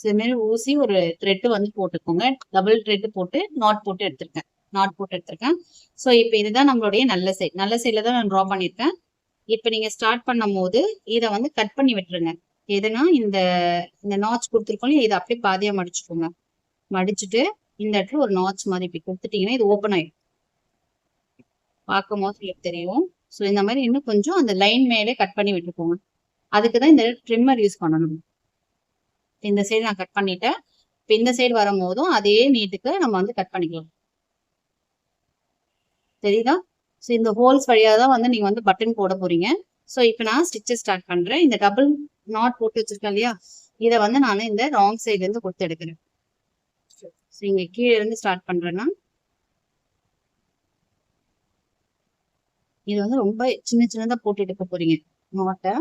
So ஊசி ஒரு thread வந்து போட்டுக்கோங்க. டபுள் த்ரெட்டு போட்டு நாட் போட்டு எடுத்திருக்கேன். நாட் போட்டு எடுத்திருக்கேன். ஸோ இப்போ இதுதான் நம்மளுடைய நல்ல சைட் நல்ல சைடில் தான் நான் ட்ரா பண்ணியிருக்கேன். இப்போ நீங்கள் ஸ்டார்ட் பண்ணும் போது இதை வந்து கட் பண்ணி விட்டுருங்க. எதுனா இந்த இந்த நாச் கொடுத்துருக்கோம் இதை அப்படியே பாதியாக மடிச்சுக்கோங்க. மடிச்சுட்டு இந்த இடத்துல ஒரு நாச் மாதிரி இப்படி கொடுத்துட்டீங்கன்னா இது ஓப்பன் ஆயிடும். பார்க்கும் போது உங்களுக்கு தெரியும். ஸோ இந்த மாதிரி இன்னும் கொஞ்சம் அந்த லைன் மேலே கட் பண்ணி விட்டுக்கோங்க. அதுக்கு தான் இந்த ட்ரிம்மர் யூஸ் பண்ணணும். இந்த சைடு நான் கட் பண்ணிட்டேன். இப்போ இந்த சைடு வரும்போதும் அதே நீட்டுக்கு நம்ம வந்து கட் பண்ணிக்கலாம். தெரியுதா? ஸோ இந்த ஹோல்ஸ் வழியாக தான் வந்து நீங்கள் வந்து பட்டன் போட போறீங்க. ஸோ இப்போ நான் ஸ்டிச்சஸ் ஸ்டார்ட் பண்ணுறேன் இந்த டபுள் நாட் போட்டு வச்சிருக்கேன் இல்லையா? இதை வந்து நான் இந்த ராங் சைட்லேருந்து கொடுத்து எடுக்கிறேன். ஸோ இங்கே கீழே இருந்து ஸ்டார்ட் பண்ணுறேன்னா இது வந்து ரொம்ப சின்ன சின்னதாக போட்டு எடுக்க போறீங்க. நாட்டை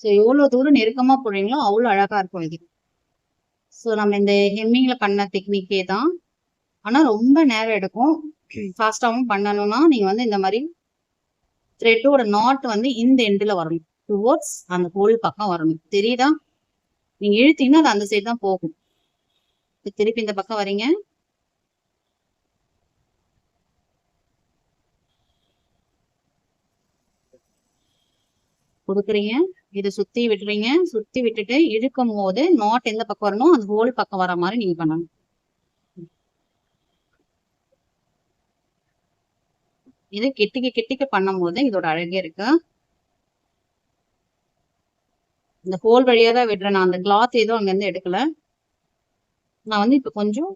ஸோ எவ்வளோ தூரம் நெருக்கமாக போடுறீங்களோ அவ்வளோ அழகாக இருக்கும் இது. ஸோ நம்ம இந்த ஹெம்மிங்கில் பண்ண டெக்னிக்கே தான். ஆனால் ரொம்ப நேரம் எடுக்கும். ஃபாஸ்ட்டாகவும் பண்ணணும்னா நீங்கள் வந்து இந்த மாதிரி த்ரெட்டோட நாட் வந்து இந்த எண்டில் வரணும். டுவோர்ட்ஸ் அந்த ஹோல் பக்கம் வரணும். தெரியுதா? நீங்கள் இழுத்தீங்கன்னா அது அந்த சைடு தான் போகும். திருப்பி இந்த பக்கம் வரீங்க. கொடுக்குறீங்க. இதை சுத்தி விட்டுறீங்க சுத்தி விட்டுட்டு இழுக்கும் போது நாட் எந்த பக்கம் வரணும்? அந்த ஹோல் பக்கம் வர மாதிரி நீங்க பண்ணணும். இது கெட்டிக்க கெட்டிக்க பண்ணும் போது இதோட அழகே இருக்கு. இந்த ஹோல் வழியா தான் விடுறேன். நான் அந்த கிளாத் எதுவும் அங்க இருந்து எடுக்கல. நான் வந்து இப்ப கொஞ்சம்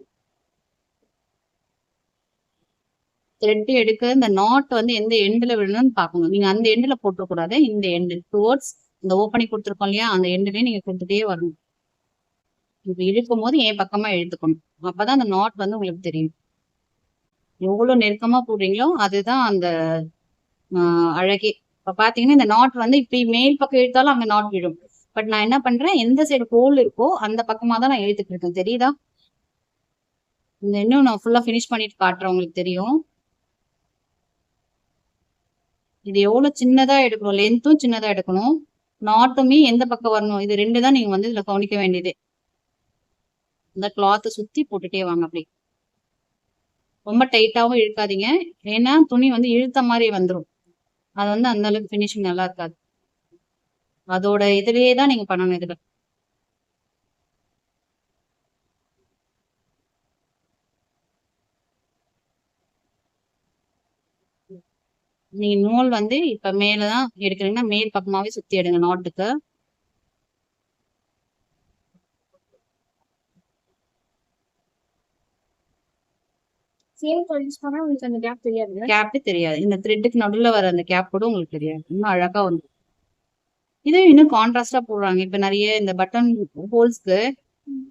த்ரெட் எடுக்க இந்த நாட் வந்து எந்த எண்டில் விடணும்னு பார்க்கணும். நீங்கள் அந்த எண்டில் போட்டுக்கூடாது இந்த எண்டு டுவோர்ட்ஸ் இந்த ஓப்பனிங் கொடுத்துருக்கோம் இல்லையா அந்த எண்டுலேயே நீங்கள் கொடுத்துட்டே வரணும். இப்போ இழுக்கும் போது என் பக்கமாக இழுத்துக்கணும். அப்பதான் அந்த நாட் வந்து உங்களுக்கு தெரியும். எவ்வளோ நெருக்கமாக போடுறீங்களோ அதுதான் அந்த அழகே. இப்போ பார்த்தீங்கன்னா இந்த நாட் வந்து இப்படி மேல் பக்கம் இழுத்தாலும் அங்கே நாட் விழும். பட் நான் என்ன பண்ணுறேன் எந்த சைடு கோல் இருக்கோ அந்த பக்கமாக தான் நான் எழுத்துக்கிட்டு இருக்கேன். தெரியுதா? இந்த இன்னும் நான் ஃபுல்லாக ஃபினிஷ் பண்ணிட்டு காட்டுறேன் உங்களுக்கு தெரியும். இது எவ்வளவு சின்னதா எடுக்கணும்? லென்த்தும் சின்னதா எடுக்கணும். நாட்டுமே எந்த பக்கம் வரணும்? இது ரெண்டு தான் நீங்க வந்து இதுல கவனிக்க வேண்டியது. இந்த கிளாத்தை சுத்தி போட்டுட்டே வாங்க அப்படி ரொம்ப டைட்டாவும் இழுக்காதீங்க. ஏன்னா துணி வந்து இழுத்த மாதிரி வந்துடும் அது வந்து அந்த அளவுக்கு ஃபினிஷிங் நல்லா இருக்காது. அதோட இதுலயே தான் நீங்க பண்ணணும் இதுல. நீங்க நூல் வந்து இப்ப மேலதான் எடுக்கிறீங்கன்னா மேல் பக்கமாவே சுத்தி எடுங்க நாட்டுக்கு உங்களுக்கு அந்த கேப் தெரியாது? கேப் தெரியாது. இந்த த்ரெட்டுக்கு நடுவுல வர அந்த கேப் கூட உங்களுக்கு தெரியாது. இன்னும் அழகா வந்து இது இன்னும் கான்ட்ராஸ்டா போடுறாங்க. இப்ப நிறைய இந்த பட்டன் ஹோல்ஸ்க்கு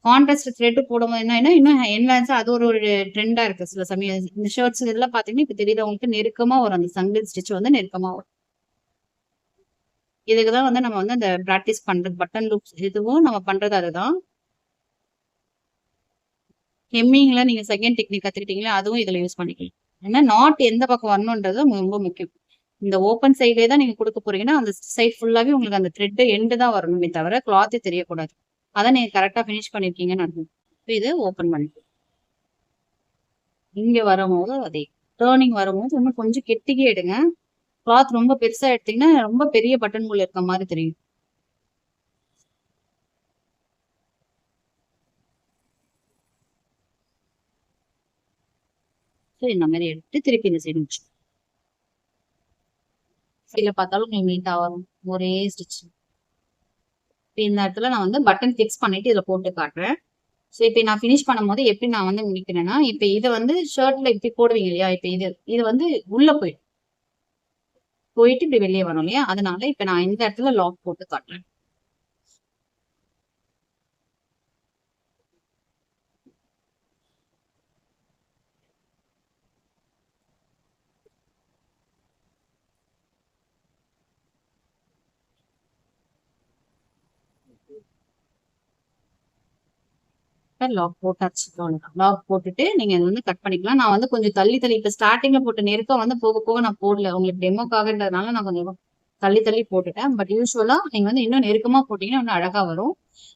கான்ட்ராஸ்ட் த்ரெட் போடும்போது என்ன இன்னும் என்லான்ஸா அது ஒரு ஒரு ட்ரெண்டா இருக்கு. சில சமயம் இந்த ஷர்ட்ஸ் இதெல்லாம் பாத்தீங்கன்னா இப்ப தெரியுது உங்களுக்கு நெருக்கமா வரும். அந்த சங்கிள் ஸ்டிச் வந்து நெருக்கமா வரும். இதுக்கு தான் வந்து நம்ம வந்து அந்த ப்ராக்டிஸ் பண்றது பட்டன் லூப்ஸ் இதுவும் நம்ம பண்றது அதுதான். ஹெம்மிங்ல நீங்க செகண்ட் டெக்னிக் கத்துக்கிட்டீங்களா அதுவும் இதுல யூஸ் பண்ணிக்கலாம். ஏன்னா நாட் எந்த பக்கம் வரணுன்றது ரொம்ப முக்கியம். இந்த ஓப்பன் சைட்லேயே தான் நீங்க கொடுக்க போறீங்கன்னா அந்த சைட் ஃபுல்லாவே உங்களுக்கு அந்த த்ரெட் எண்டு தான் வரணுமே தவிர கிளாத்தே தெரியக்கூடாது. அதை நீங்க கரெக்டா ஃபினிஷ் பண்ணிருக்கீங்கன்னு அர்த்தம். இப்போ இது ஓப்பன் பண்ணி. இங்க வரும்போது அதே டேர்னிங் வரும்போது இன்னும் கொஞ்சம் கெட்டிக்கே எடுங்க. கிளாத் ரொம்ப பெருசா எடுத்தீங்கன்னா ரொம்ப பெரிய பட்டன் முள் இருக்க மாதிரி தெரியும். ஸோ இந்த மாதிரி எடுத்து திருப்பி இந்த சைடு வச்சு சைடில் பார்த்தாலும் நீங்கள் நீட்டாக வரும். ஒரே ஸ்டிச்சு இந்த இடத்துல நான் வந்து பட்டன் ஃபிக்ஸ் பண்ணிட்டு இதில் போட்டு காட்டுறேன். ஸோ இப்போ நான் ஃபினிஷ் பண்ணும்போது எப்படி நான் வந்து முடிக்கிறேன்னா இப்போ இதை வந்து ஷர்ட்ல இப்படி போடுவீங்க இல்லையா? இப்போ இது இது வந்து உள்ள போயிடும். போயிட்டு இப்படி வெளியே வரும் இல்லையா? அதனால இப்போ நான் இந்த இடத்துல லாக் போட்டு காட்டுறேன். லாக் போட்டாச்சு லாக் போட்டுட்டு நீங்க வந்து கட் பண்ணிக்கலாம். நான் வந்து கொஞ்சம் தள்ளி தள்ளி இப்போ ஸ்டார்டிங்ல போட்ட நெருக்கம் வந்து போக போக நான் போடல. உங்களுக்கு டெமோக்காகன்றதுனால நான் கொஞ்சம் தள்ளி தள்ளி போட்டுட்டேன். பட் யூஸ்வலா நீங்க வந்து இன்னும் நெருக்கமா போட்டீங்கன்னா இன்னும் அழகா வரும்.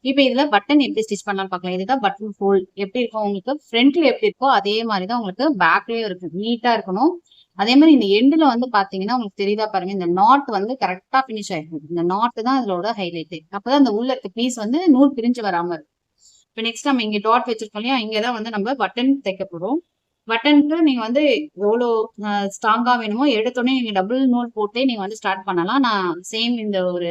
இப்போ இதுல பட்டன் எப்படி ஸ்டிச் பண்ணலாம் பார்க்கலாம். இதுதான் பட்டன் ஃபோல் எப்படி இருக்கும் உங்களுக்கு ஃப்ரண்ட்ல எப்படி இருக்கோ அதே மாதிரி தான் உங்களுக்கு பேக்லயும் இருக்கு. நீட்டா இருக்கணும். அதே மாதிரி இந்த எண்டில் வந்து பார்த்தீங்கன்னா உங்களுக்கு தெரியுதா பாருங்க. இந்த நாட் வந்து கரெக்டாக ஃபினிஷ் ஆயிருக்கும் இந்த நாட்டு தான் இதோட அப்போ தான் இந்த உள்ள இருக்க பீஸ் வந்து நூல் பிரிஞ்சு வராமல் இருக்கும். இப்போ நெக்ஸ்ட் நம்ம இங்க டாட் வச்சிருக்கோம் இல்லையா? இங்கதான் வந்து நம்ம பட்டன் தைக்க போறோம். பட்டனுக்கு நீங்க வந்து எவ்வளோ ஸ்ட்ராங்காக வேணுமோ எடுத்தோடனே நீங்க டபுள் நூல் போட்டே நீங்க வந்து ஸ்டார்ட் பண்ணலாம். நான் சேம் இந்த ஒரு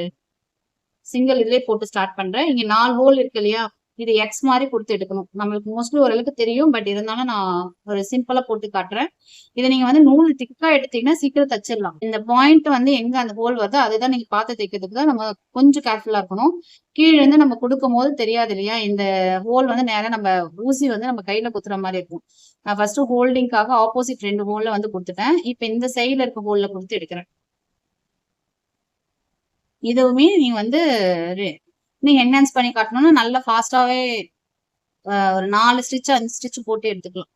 சிங்கிள் இதுலேயே போட்டு ஸ்டார்ட் பண்றேன். இங்க நாலு ஹோல் இருக்கு இல்லையா? இது எக்ஸ் மாதிரி கொடுத்து எடுக்கணும். நம்மளுக்கு மோஸ்ட்லி ஓரளவுக்கு தெரியும் பட் இருந்தாலும் நான் ஒரு சிம்பிளா போட்டு காட்டுறேன். இதை நீங்க வந்து நூல் திக்கா எடுத்தீங்கன்னா சீக்கிரம் தச்சிடலாம் இந்த பாயிண்ட் வந்து எங்க அந்த ஹோல் வருதோ அதுதான் நீங்க பார்த்து தைக்கிறதுக்கு தான் நம்ம கொஞ்சம் கேர்ஃபுல்லா இருக்கணும். கீழே இருந்து நம்ம கொடுக்கும் போது தெரியாது இல்லையா? இந்த ஹோல் வந்து நேரம் நம்ம ஊசி வந்து நம்ம கையில குத்துற மாதிரி இருக்கும். நான் ஃபர்ஸ்ட் ஹோல்டிங்காக ஆப்போசிட் ரெண்டு ஹோல்ல வந்து கொடுத்துட்டேன். இப்போ இந்த சைடுல இருக்க ஹோல்ல கொடுத்து எடுக்கிறேன். இதுவுமே நீங்க வந்து இன்னும் என்ஹான்ஸ் பண்ணி காட்டணும்னா நல்லா ஃபாஸ்டாவே ஒரு நாலு ஸ்டிச் அஞ்சு ஸ்டிச் போட்டு எடுத்துக்கலாம்.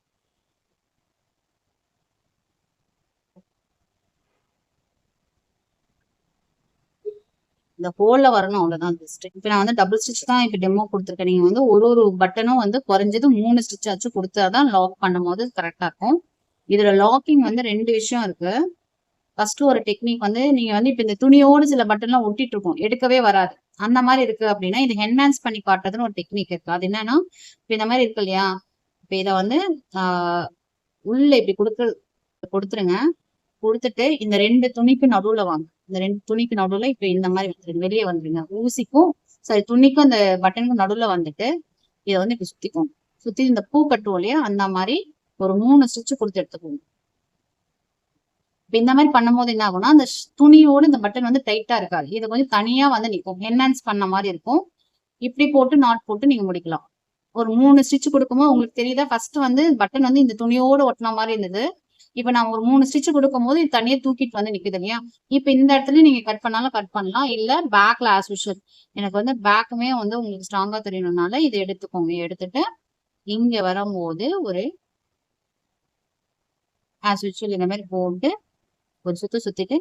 இந்த ஹோல்ல வரணும் அவ்வளவுதான் பெஸ்ட் இப்போ நான் வந்து டபுள் ஸ்டிச் தான் இப்போ டெமோ கொடுத்துருக்கேன். நீங்க வந்து ஒரு ஒரு பட்டனும் வந்து குறைஞ்சது மூணு ஸ்டிச் ஆச்சு கொடுத்தாதான் லாக் பண்ணும்போது கரெக்டா இருக்கும். இதுல லாக்கிங் வந்து ரெண்டு விஷயம் இருக்கு. ஃபர்ஸ்ட் ஒரு டெக்னிக் வந்து நீங்க வந்து இப்ப இந்த துணியோடு சில பட்டன்லாம் ஒட்டிட்டு இருக்கோம். எடுக்கவே வராது. அந்த மாதிரி இருக்கு அப்படின்னா இது என்ஹான்ஸ் பண்ணி காட்டுறதுன்னு ஒரு டெக்னிக் இருக்கு. அது என்னன்னா இப்ப இந்த மாதிரி இருக்கு இல்லையா? இப்ப இத வந்து ஆஹ் உள்ள இப்படி கொடுக்க கொடுத்துருங்க. கொடுத்துட்டு இந்த ரெண்டு துணிக்கு நடுவுல வாங்க. இந்த ரெண்டு துணிக்கு நடுவுல இப்ப இந்த மாதிரி வந்துருங்க. வெளியே வந்துருங்க. ஊசிக்கும் சரி துணிக்கும் அந்த பட்டனுக்கும் நடுவுல வந்துட்டு இதை வந்து இப்படி சுத்திக்கும். சுத்தி இந்த பூ கட்டுவோம் இல்லையா? அந்த மாதிரி ஒரு மூணு ஸ்டிச்சு கொடுத்து எடுத்துக்கோங்க. இப்போ இந்த மாதிரி பண்ணும்போது என்ன ஆகும்னா அந்த ஷ்- இந்த பட்டன் வந்து டைட்டா இருக்காது. இது கொஞ்சம் தனியா வந்து நிற்கும் என்ஹான்ஸ் பண்ண மாதிரி இருக்கும். இப்படி போட்டு நாட் போட்டு நீங்க முடிக்கலாம். ஒரு மூணு ஸ்டிச் கொடுக்கும்போது உங்களுக்கு தெரியுதா? ஃபர்ஸ்ட் வந்து பட்டன் வந்து இந்த துணியோடு ஒட்டின மாதிரி இருந்தது. இப்ப நான் ஒரு மூணு ஸ்டிச் கொடுக்கும்போது இது தனியா தூக்கிட்டு வந்து நிக்குது இல்லையா? இப்ப இந்த இடத்துல நீங்க கட் பண்ணாலும் கட் பண்ணலாம். இல்ல பேக்ல ஆஸ் யூஷுவல் எனக்கு வந்து பேக்குமே வந்து உங்களுக்கு ஸ்ட்ராங்கா தெரியணும்னால இதை எடுத்துக்கோங்க. எடுத்துட்டு இங்க வரும்போது ஒரு ஆஸ் விஷுவல் இந்த மாதிரி போட்டு ஒரு சுத்து சுத்திட்டு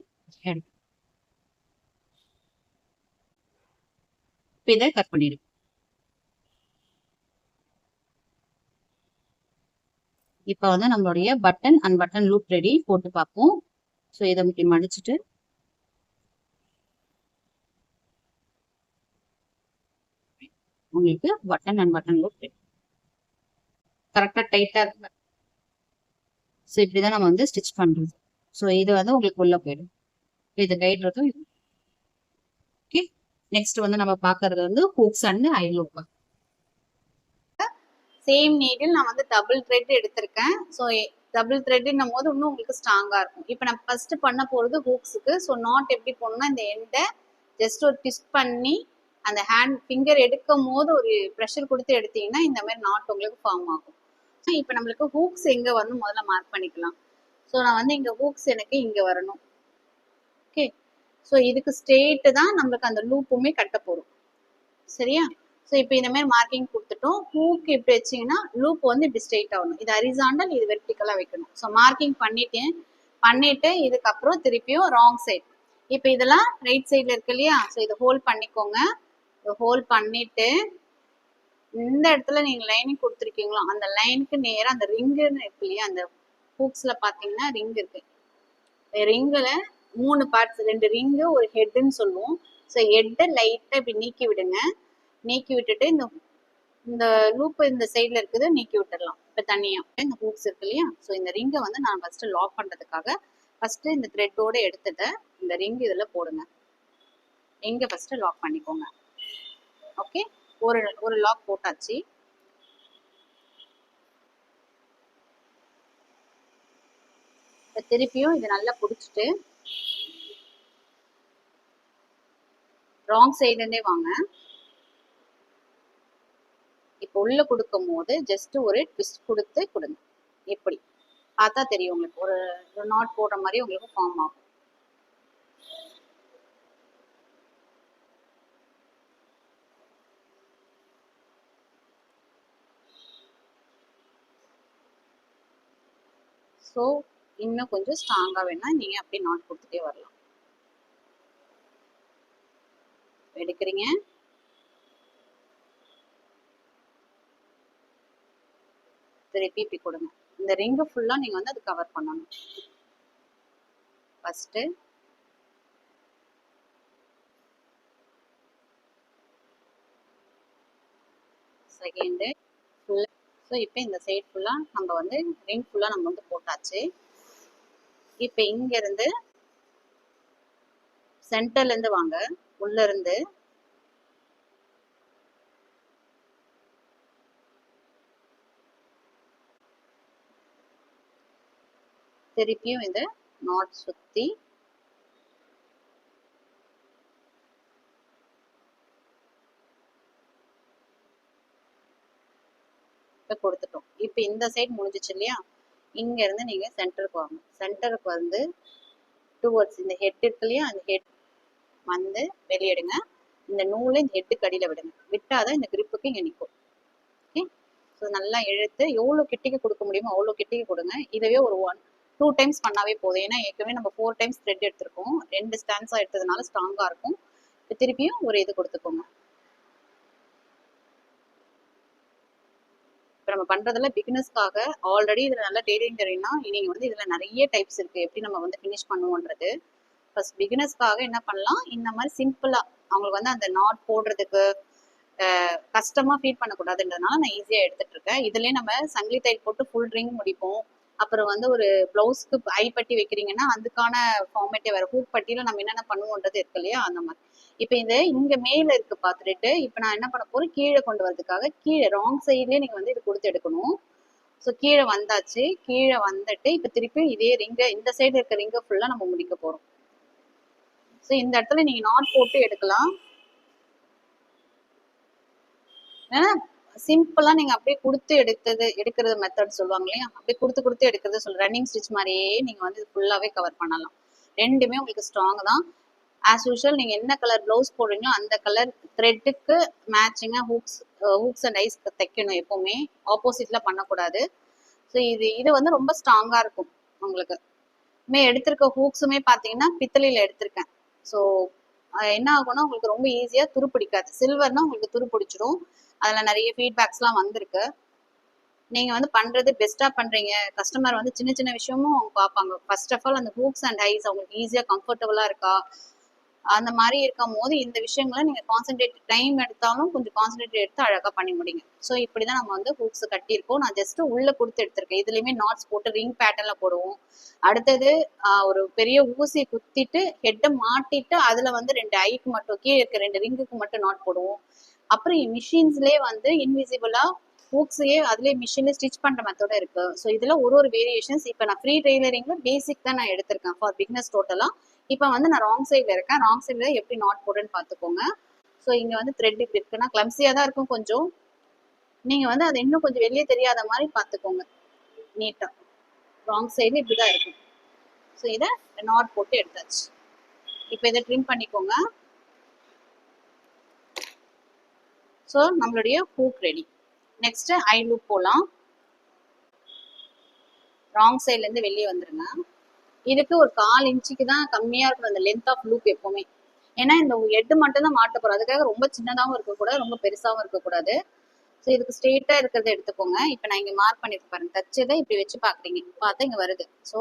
இப்ப இதை கட் பண்ணிடு. இப்ப வந்து நம்மளுடைய button and button loop ready போட்டு பார்ப்போம். ஸோ இதை இப்படி மடிச்சுட்டு. உங்களுக்கு button and button loop ready கரெக்டா டைட்டாக இருக்கு ஸோ இப்படிதான் நம்ம வந்து ஸ்டிச் பண்றது. ஸோ இது வந்து உங்களுக்கு உள்ள போயிடும். இது கைட் இருக்கும் ஓகே நெக்ஸ்ட் வந்து நம்ம பார்க்கறது வந்து ஹூக்ஸ் அண்ட் ஐலோப்பா சேம் நீடில் நான் வந்து டபுள் த்ரெட் எடுத்திருக்கேன். ஸோ டபுள் த்ரெட்னும் போது இன்னும் உங்களுக்கு ஸ்ட்ராங்காக இருக்கும். இப்போ நான் ஃபர்ஸ்ட் பண்ண போகிறது ஹூக்ஸுக்கு ஸோ நாட் எப்படி போடணும்னா இந்த எண்டை ஜஸ்ட் ஒரு ட்விஸ்ட் பண்ணி அந்த ஹேண்ட் ஃபிங்கர் எடுக்கும் போது ஒரு ப்ரெஷர் கொடுத்து எடுத்தீங்கன்னா இந்த மாதிரி நாட் உங்களுக்கு ஃபார்ம் ஆகும். இப்போ நம்மளுக்கு ஹூக்ஸ் எங்கே வந்து முதல்ல மார்க் பண்ணிக்கலாம். ஸோ நான் வந்து இங்கே ஹூக்ஸ் எனக்கு இங்கே வரணும். ஓகே ஸோ இதுக்கு ஸ்ட்ரெயிட்டு தான் நம்மளுக்கு அந்த லூப்புமே கட்ட போகிறோம் சரியா? ஸோ இப்போ இந்த மாதிரி மார்க்கிங் கொடுத்துட்டோம். ஹூக் இப்படி வச்சிங்கன்னா லூப் வந்து இப்படி ஸ்ட்ரெயிட் ஆகணும். இது ஹரிசாண்டல் இது வெர்டிக்கலாக வைக்கணும். ஸோ மார்க்கிங் பண்ணிட்டேன். பண்ணிட்டு இதுக்கப்புறம் திருப்பியும் ராங் சைட் இப்போ இதெல்லாம் ரைட் சைடில் இருக்கு இல்லையா? ஸோ இதை ஹோல்ட் பண்ணிக்கோங்க. ஹோல்ட் பண்ணிட்டு இந்த இடத்துல நீங்கள் லைனிங் கொடுத்துருக்கீங்களோ அந்த லைனுக்கு நேராக அந்த ரிங்குன்னு இருக்கு இல்லையா? அந்த ஹூக்ஸ்ல பார்த்தீங்கன்னா ரிங் இருக்கு. ரிங்கில் மூணு பார்ட்ஸ் ரெண்டு ரிங்கு ஒரு ஹெட்டுன்னு சொல்லுவோம். ஸோ ஹெட்டை லைட்டாக இப்படி நீக்கி விடுங்க. நீக்கி விட்டுட்டு இந்த இந்த லூப் இந்த சைடில் இருக்குது நீக்கி விட்டுடலாம் இப்போ தனியாக இந்த ஹூக்ஸ் இருக்கு இல்லையா? ஸோ இந்த ரிங்கை வந்து நான் ஃபஸ்ட்டு லாக் பண்ணுறதுக்காக ஃபஸ்ட்டு இந்த த்ரெட்டோட எடுத்துட்டு இந்த ரிங் இதில் போடுங்க. ரிங்கை ஃபஸ்ட்டு லாக் பண்ணிக்கோங்க. ஓகே ஒரு ஒரு லாக் போட்டாச்சு. இப்போ திருப்பியும் இது நல்லா பிடிச்சிட்டு ராங் சைடுலேருந்தே வாங்க. இப்போ உள்ள கொடுக்கும் போது ஜஸ்ட் ஒரு ட்விஸ்ட் கொடுத்து கொடுங்க. எப்படி பார்த்தா தெரியும் உங்களுக்கு. ஒரு ஒரு நாட் போடுற மாதிரி உங்களுக்கு ஃபார்ம் ஆகும். ஸோ இன்னும் கொஞ்சம் ஸ்ட்ராங்காக வேணா நீங்கள் அப்படியே நாட் கொடுத்துட்டே வரலாம். எடுக்கிறீங்க. திருப்பி இப்படி கொடுங்க. இந்த ரிங்கு ஃபுல்லா நீங்க வந்து அது கவர் பண்ணணும். ஃபஸ்ட்டு செகண்டு ஃபுல் ஸோ இப்போ இந்த சைடு ஃபுல்லாக நம்ம வந்து ரிங் ஃபுல்லாக நம்ம வந்து போட்டாச்சு. இப்போ இங்கேருந்து சென்டர்லேருந்து வாங்க. உள்ளேருந்து திருப்பியும் இதை நாட் சுற்றி கொடுத்துட்டோம். இப்போ இந்த சைடு முடிஞ்சிச்சு இல்லையா? இங்க இருந்து நீங்க சென்டருக்கு வாங்க. சென்டருக்கு வந்து டுவர்ட்ஸ் இந்த ஹெட் இருக்குல்லையா அந்த ஹெட் வந்து வெளியிடுங்க இந்த நூலை இந்த ஹெட்டுக்கு அடியில் விடுங்க. விட்டாதான் இந்த கிரிப்புக்கு இங்க நிற்கும் ஓகே ஸோ நல்லா இழுத்து எவ்வளோ கிட்டிக்கு கொடுக்க முடியுமோ அவ்வளோ கிட்டிக்கு கொடுங்க. இதுவே ஒரு ஒன் டூ டைம்ஸ் பண்ணாவே போதும். ஏன்னா ஏற்கனவே நம்ம ஃபோர் டைம்ஸ் த்ரெட் எடுத்திருக்கோம். ரெண்டு ஸ்டாண்ட்ஸாக எடுத்ததுனால ஸ்ட்ராங்காக இருக்கும். திருப்பியும் ஒரு இது கொடுத்துக்கோங்க. இப்போ நம்ம பண்றதுல பிகினஸ்க்காக ஆல்ரெடி இதுல நல்லா டெய்லரிங் தெரியும்னா நீங்க வந்து இதுல நிறைய டைப்ஸ் இருக்கு. எப்படி நம்ம வந்து ஃபினிஷ் பண்ணுவோன்றது. ஃபர்ஸ்ட் பிகினஸ்க்காக என்ன பண்ணலாம்? இந்த மாதிரி சிம்பிளா அவங்களுக்கு வந்து அந்த நாட் போடுறதுக்கு கஷ்டமாக கஷ்டமா ஃபீல் பண்ணக்கூடாதுன்றதுனால நான் ஈஸியா எடுத்துட்டு இருக்கேன். இதுலயே நம்ம சங்கிலி தையல் போட்டு ஃபுல் ரிங் முடிப்போம். அப்புறம் வந்து ஒரு பிளவுஸ்க்கு ஐ பட்டி வைக்கிறீங்கன்னா அதுக்கான ஃபார்மேட்டே வேற. ஹூக் பட்டியில நம்ம என்னென்ன பண்ணுவோன்றது இருக்கு இல்லையா? அந்த மாதிரி. இப்போ இது இங்க மேல இருக்கு பார்த்துட்டு இப்போ நான் என்ன பண்ண போறேன்? கீழே கொண்டு வரதுக்காக கீழே ராங் சைட்லயே நீங்க வந்து இது கொடுத்து எடுக்கணும். ஸோ கீழே வந்தாச்சு. கீழே வந்துட்டு இப்போ திருப்பி இதே ரிங்க இந்த சைடு இருக்க ரிங்கை ஃபுல்லா நம்ம முடிக்க போறோம். ஸோ இந்த இடத்துல நீங்க நாட் போட்டு எடுக்கலாம். சிம்பிளா நீங்க அப்படியே கொடுத்து எடுத்தது எடுக்கிறது மெத்தட் சொல்லுவாங்க இல்லையா? அப்படியே கொடுத்து கொடுத்து எடுக்கிறது சொல்ல ரன்னிங் ஸ்டிச் மாதிரியே நீங்க வந்து ஃபுல்லாவே கவர் பண்ணலாம். ரெண்டுமே உங்களுக்கு ஸ்ட்ராங் தான். ஆஸ் யூஷுவல் நீங்க என்ன கலர் ப்ளவுஸ் போடுறீங்களோ அந்த கலர் த்ரெட்டுக்கு மேட்சிங்கா ஹூக்ஸ் ஹூக்ஸ் அண்ட் ஐஸ் தைக்கணும் எப்பவுமே. ஆப்போசிட்ல பண்ணக்கூடாது. ஸோ இது இது வந்து ரொம்ப ஸ்ட்ராங்கா இருக்கும் உங்களுக்கு. மே எடுத்திருக்க ஹூக்ஸுமே பார்த்தீங்கன்னா பித்தளையில எடுத்திருக்கேன். ஸோ என்ன ஆகும்னா உங்களுக்கு ரொம்ப ஈஸியா துரு பிடிக்காது. சில்வர்னா உங்களுக்கு துரு பிடிச்சிரும் அதுல நிறைய ஃபீட்பேக்ஸ்லாம் வந்திருக்கு. நீங்க வந்து பண்றது பெஸ்டா பண்றீங்க. கஸ்டமர் வந்து சின்ன சின்ன விஷயமும் அவங்க பார்ப்பாங்க. ஃபர்ஸ்ட் ஆஃப் ஆல் அந்த ஹூக்ஸ் அண்ட் ஐஸ் அவங்களுக்கு ஈஸியா கம்ஃபர்டபுளா இருக்கா? அந்த மாதிரி இருக்கும் போது இந்த விஷயங்களை நீங்க கான்சென்ட்ரேட் டைம் எடுத்தாலும் கொஞ்சம் கான்சென்ட்ரேட் எடுத்து அழகா பண்ணி முடிங்க. ஸோ இப்படிதான் நம்ம வந்து ஹூக்ஸ் கட்டியிருக்கோம். நான் ஜஸ்ட் உள்ள கொடுத்து எடுத்திருக்கேன். இதுலயுமே நாட்ஸ் போட்டு ரிங் பேட்டர்ன்ல போடுவோம். அடுத்தது ஒரு பெரிய ஊசி குத்திட்டு ஹெட்டை மாட்டிட்டு அதுல வந்து ரெண்டு ஐக்கு மட்டும் கீழே இருக்க ரெண்டு ரிங்குக்கு மட்டும் நாட் போடுவோம். அப்புறம் மிஷின்ஸ்லயே வந்து இன்விசிபிளா ஹூக்ஸையே அதுலேயே மிஷின்ல ஸ்டிச் பண்ணுற மெத்தோட இருக்கு. ஸோ இதில் ஒரு ஒரு வேரியேஷன்ஸ் இப்போ நான் ஃப்ரீ டெய்லரிங்கில் பேசிக் தான் நான் எடுத்திருக்கேன் ஃபார் பிக்னஸ் டோட்டலாக இப்போ வந்து நான் ராங் சைடில் இருக்கேன். ராங் சைடில் எப்படி நாட் போடுன்னு பார்த்துக்கோங்க. ஸோ இங்கே வந்து த்ரெட் இப்படி இருக்குன்னா கிளம்சியாக தான் இருக்கும் கொஞ்சம். நீங்கள் வந்து அதை இன்னும் கொஞ்சம் வெளியே தெரியாத மாதிரி பார்த்துக்கோங்க. நீட்டாக ராங் சைடு இப்படி தான் இருக்கும். ஸோ இதை நாட் போட்டு எடுத்தாச்சு. இப்போ இதை ட்ரிம் பண்ணிக்கோங்க. ஸோ நம்மளுடைய hook ready next eye loop போகலாம் ராங் சைட்லேருந்து வெளியே வந்துருங்க. இதுக்கு ஒரு கால் இன்ச்சுக்கு தான் கம்மியாக இருக்கிற அந்த லென்த் ஆஃப் லூப் எப்போவுமே. ஏன்னா இந்த எட்டு மட்டும் தான் மாட்ட போகிறோம் அதுக்காக ரொம்ப சின்னதாகவும் இருக்கக்கூடாது ரொம்ப பெருசாகவும் இருக்கக்கூடாது. ஸோ இதுக்கு ஸ்ட்ரெயிட்டாக இருக்கிறத எடுத்துக்கோங்க. இப்போ நான் இங்கே மார்க் பண்ணிட்டு பாருங்க. தச்சதை இப்படி வச்சு பார்க்குறீங்க. பார்த்தா இங்கே வருது. ஸோ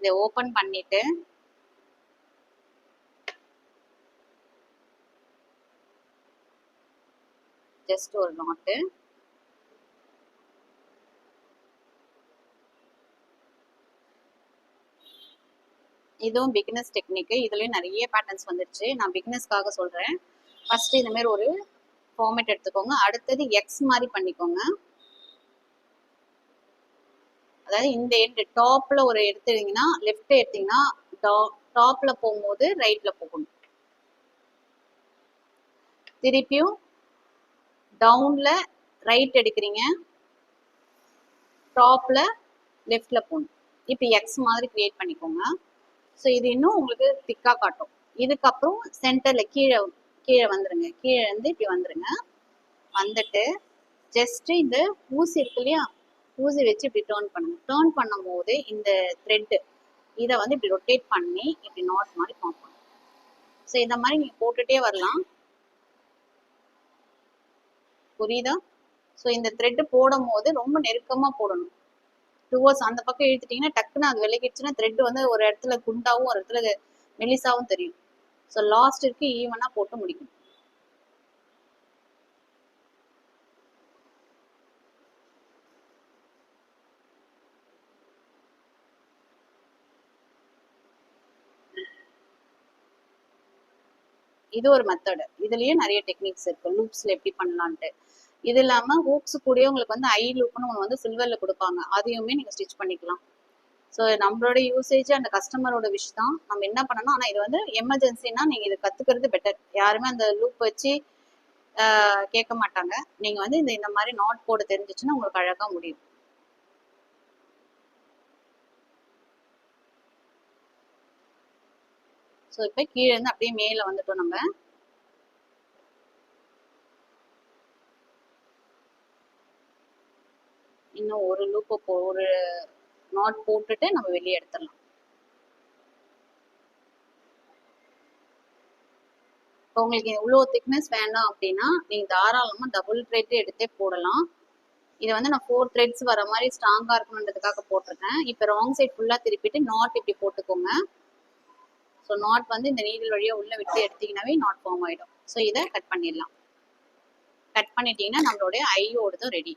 இதை ஓப்பன் பண்ணிட்டு ஜஸ்ட் ஒரு நாட்டு இதுவும் பிகினஸ் டெக்னிக்கு இதுலயும் நிறைய பேட்டர்ன்ஸ் வந்துருச்சு. நான் பிகினஸ்க்காக சொல்றேன். ஃபர்ஸ்ட் இந்த மாதிரி ஒரு ஃபார்மேட் எடுத்துக்கோங்க. அடுத்தது எக்ஸ் மாதிரி பண்ணிக்கோங்க. அதாவது இந்த எண்டு டாப்ல ஒரு எடுத்துட்டீங்கன்னா லெஃப்ட் எடுத்தீங்கன்னா டாப்ல போகும்போது ரைட்ல போகணும். திருப்பியும் டவுன்ல ரைட் எடுக்கிறீங்க. டாப்ல லெஃப்ட்ல போகணும். இப்போ எக்ஸ் மாதிரி கிரியேட் பண்ணிக்கோங்க. ஸோ இது இன்னும் உங்களுக்கு திக்கா காட்டும். இதுக்கப்புறம் சென்டர்ல கீழே கீழே வந்துருங்க. கீழே இருந்து இப்படி வந்துருங்க. வந்துட்டு ஜஸ்ட் இந்த ஊசி இருக்கு இல்லையா? ஊசி வச்சு இப்படி டேர்ன் பண்ணுங்க. டேர்ன் பண்ணும் போது இந்த த்ரெட்டு இதை வந்து இப்படி ரொட்டேட் பண்ணி இப்படி நாட் மாதிரி ஃபார்ம் பண்ணும் ஸோ இந்த மாதிரி நீங்கள் போட்டுட்டே வரலாம். புரியுதா? ஸோ இந்த த்ரெட் போடும் போது ரொம்ப நெருக்கமா போடணும். டுவர்ட்ஸ் அந்த பக்கம் இழுத்துட்டிங்கன்னா டக்குன்னு அது விலகிடுச்சுன்னா த்ரெட் வந்து ஒரு இடத்துல குண்டாவும் ஒரு இடத்துல மெலிசாவும் தெரியும். ஸோ லாஸ்ட் இருக்கு ஈவனாக போட்டு முடிக்கணும். இது ஒரு மெத்தடு இதுலயும் நிறைய டெக்னிக்ஸ் இருக்கு. லூப்ஸ்ல எப்படி பண்ணலான்ட்டு இது இல்லாம ஹூக்ஸ் கூடயே உங்களுக்கு வந்து ஐ லூப்னு ஒன்று வந்து சில்வர்ல கொடுப்பாங்க. அதையுமே நீங்க ஸ்டிச் பண்ணிக்கலாம். ஸோ நம்மளோட யூசேஜ் அந்த கஸ்டமரோட விஷ் தான் நம்ம என்ன பண்ணணும்? ஆனால் இது வந்து எமர்ஜென்சினா நீங்கள் இது கற்றுக்கிறது பெட்டர் யாருமே அந்த லூப் வச்சு கேட்க மாட்டாங்க. நீங்கள் வந்து இந்த இந்த மாதிரி நாட் போட தெரிஞ்சிச்சுன்னா உங்களுக்கு அழகாக முடியும். ஸோ இப்போ கீழேருந்து அப்படியே மேலே வந்துட்டோம் நம்ம. இன்னும் ஒரு லூப்பு போ ஒரு நாட் போட்டுட்டு நம்ம வெளியே எடுத்துடலாம். இப்போ உங்களுக்கு இவ்வளோ திக்னஸ் வேண்டாம் அப்படின்னா நீங்கள் தாராளமாக டபுள் த்ரெட் எடுத்தே போடலாம். இதை வந்து நான் ஃபோர் த்ரெட்ஸ் வர மாதிரி ஸ்ட்ராங்காக இருக்கணுன்றதுக்காக போட்டிருக்கேன். இப்போ ராங் சைட் ஃபுல்லாக திருப்பிட்டு நாட் இப்படி போட்டுக்கோங்க. ஸோ நாட் வந்து இந்த நீடில் வழியாக உள்ளே விட்டு எடுத்தீங்கன்னாவே நாட் ஃபார்ம் ஆகிடும் ஸோ இதை கட் பண்ணிடலாம். கட் பண்ணிட்டீங்கன்னா நம்மளுடைய ஐயோடதும் ரெடி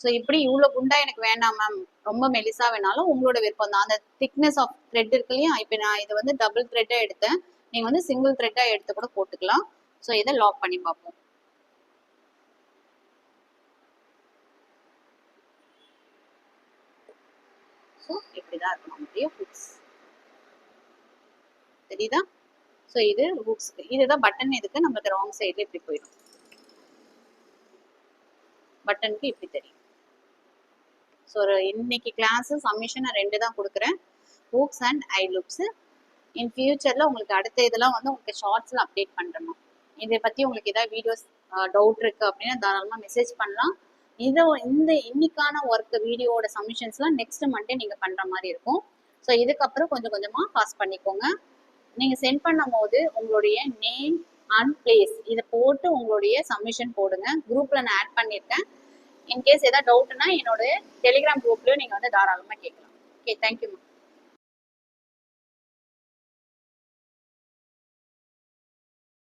ஸோ இப்படி இவ்வளோ குண்டா எனக்கு வேண்டாம் மேம் ரொம்ப மெலிசா வேணாலும் உங்களோட விருப்பம் தான். அந்த திக்னஸ் ஆஃப் த்ரெட் இருக்கு இல்லையா? இப்போ நான் இது வந்து டபுள் த்ரெட்டாக எடுத்தேன். நீங்கள் வந்து சிங்கிள் த்ரெட்டாக எடுத்து கூட போட்டுக்கலாம். ஸோ இதை லாக் பண்ணி பார்ப்போம். ஸோ இப்படி தான் இருக்கும் நம்மளுடைய ஹுக்ஸ் தெரியுதா? ஸோ இது ஹுக்ஸ்க்கு இதுதான் பட்டன் இதுக்கு நம்மளுக்கு ராங் சைடில் இப்படி போயிடும். பட்டனுக்கு இப்படி தெரியும். ஸோ இன்னைக்கு கிளாஸு சப்மிஷன் நான் ரெண்டு தான் கொடுக்குறேன். Hooks and eye loops in ஃபியூச்சரில் உங்களுக்கு அடுத்த இதெல்லாம் வந்து உங்களுக்கு ஷார்ட்ஸில் அப்டேட் பண்ணுறணும் இதை பற்றி உங்களுக்கு ஏதாவது வீடியோஸ் டவுட் இருக்குது அப்படின்னா தாராளமாக மெசேஜ் பண்ணலாம். இதை இந்த இன்னைக்கான ஒர்க் வீடியோவோட சப்மிஷன்ஸ்லாம் நெக்ஸ்ட் மண்டே நீங்கள் பண்ணுற மாதிரி இருக்கும். ஸோ இதுக்கப்புறம் கொஞ்சம் கொஞ்சமாக பாஸ் பண்ணிக்கோங்க. நீங்கள் சென்ட் பண்ணும் போது உங்களுடைய நேம் அண்ட் பிளேஸ் இதை போட்டு உங்களுடைய சப்மிஷன் போடுங்க. குரூப்பில் நான் ஆட் பண்ணியிருக்கேன். இன்கேஸ் ஏதாவது டவுட்னா என்னோட டெலிகிராம் குரூப்லேயும் நீங்கள் வந்து தாராளமாக கேட்கலாம். Okay thank you ma'am